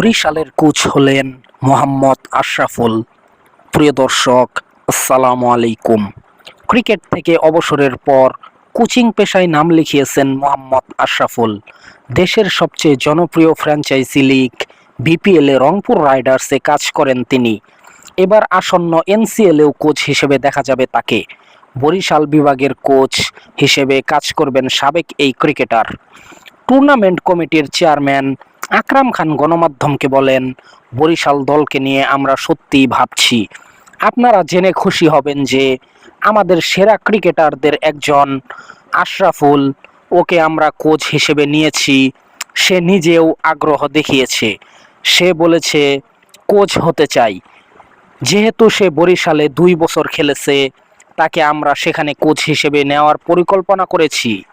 বরিশালের কোচ হলেন মোহাম্মদ আশরাফুল। প্রিয় দর্শক, আসসালামু আলাইকুম। ক্রিকেট থেকে অবসরের পর কোচিং পেশায় নাম লিখিয়েছেন মোহাম্মদ আশরাফুল। দেশের সবচেয়ে জনপ্রিয় ফ্র্যাঞ্চাইজি লিগ বিপিএল রংপুর রাইডার্সে কাজ করেন তিনি। এবার আসন্ন এনসিএলেও কোচ হিসেবে দেখা যাবে তাকে। বরিশাল বিভাগের কোচ হিসেবে কাজ করবেন সাবেক এই ক্রিকেটার। টুর্নামেন্ট কমিটির চেয়ারম্যান আকরাম খান গণমাধ্যমকে বলেন, বরিশাল দলকে নিয়ে আমরা সত্যিই ভাবছি। আপনারা জেনে খুশি হবেন যে আমাদের সেরা ক্রিকেটারদের একজন আশরাফুল, ওকে আমরা কোচ হিসেবে নিয়েছি। সে নিজেও আগ্রহ দেখিয়েছে। সে বলেছে, কোচ হতে চাই। যেহেতু সে বরিশালে দুই বছর খেলেছে, তাকে আমরা সেখানে কোচ হিসেবে নেওয়ার পরিকল্পনা করেছি।